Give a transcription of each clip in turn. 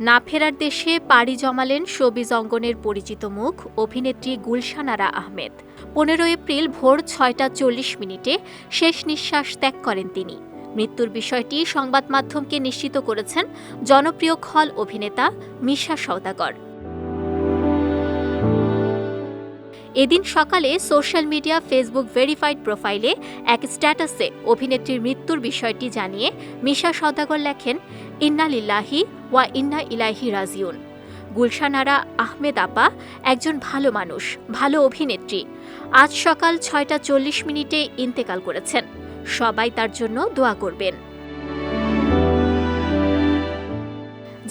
না ফেরার দেশে পাড়ি জমালেন শোবিজ অঙ্গনের পরিচিত মুখ, অভিনেত্রী গুলশানারা আহমেদ। পনেরো এপ্রিল ভোর ছয়টা চল্লিশ মিনিটে শেষ নিঃশ্বাস ত্যাগ করেন তিনি। মৃত্যুর বিষয়টি সংবাদ মাধ্যমকে নিশ্চিত করেছেন জনপ্রিয় খল অভিনেতা মিশা সওদাগর। এদিন সকালে সোশ্যাল মিডিয়া ফেসবুক ভেরিফাইড প্রোফাইলে এক স্ট্যাটাসে অভিনেত্রীর মৃত্যুর বিষয়টি জানিয়ে মিশা সওদাগর লেখেন, ইন্না লিল্লাহি ওয়া ইন্না ইলাহি রাজিউন। গুলশানারা, আহমেদ আপা, একজন ভালো মানুষ, ভালো অভিনেত্রী। আজ সকাল ছয়টা চল্লিশ মিনিটে ইন্তেকাল করেছেন। সবাই তার জন্য দোয়া করবেন।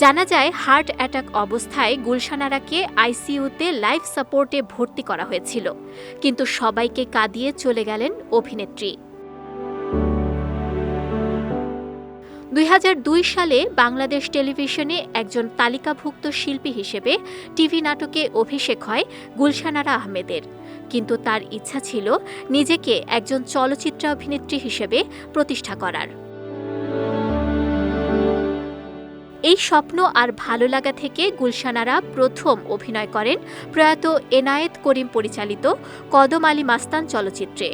জানা যায়, হার্ট অ্যাটাক অবস্থায় গুলশানারাকে আইসিইউতে লাইফ সাপোর্টে ভর্তি করা হয়েছিল, কিন্তু সবাইকে কাঁদিয়ে চলে গেলেন অভিনেত্রী। দুই হাজার দুই সালে বাংলাদেশ টেলিভিশনে একজন তালিকাভুক্ত শিল্পী হিসেবে টিভি নাটকে অভিষেক হয় গুলশানারা আহমেদের। কিন্তু তার ইচ্ছা ছিল নিজেকে একজন চলচ্চিত্র অভিনেত্রী হিসেবে প্রতিষ্ঠা করার। এই স্বপ্ন আর ভালো লাগা থেকে গুলশানারা প্রথম অভিনয় করেন প্রয়াত এনায়েত করিম পরিচালিত কদম আলী মাস্তান চলচ্চিত্রে।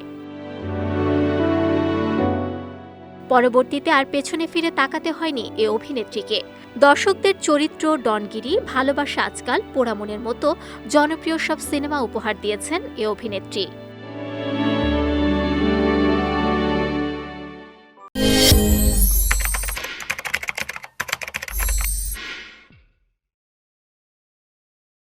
পরবর্তীতে আর পেছনে ফিরে তাকাতে হয়নি এ অভিনেত্রীকে। দর্শকদের চরিত্র, ডনগিরি, ভালোবাসা আজকাল পোড়ামনের মতো জনপ্রিয় সব সিনেমা উপহার দিয়েছেন এ অভিনেত্রী।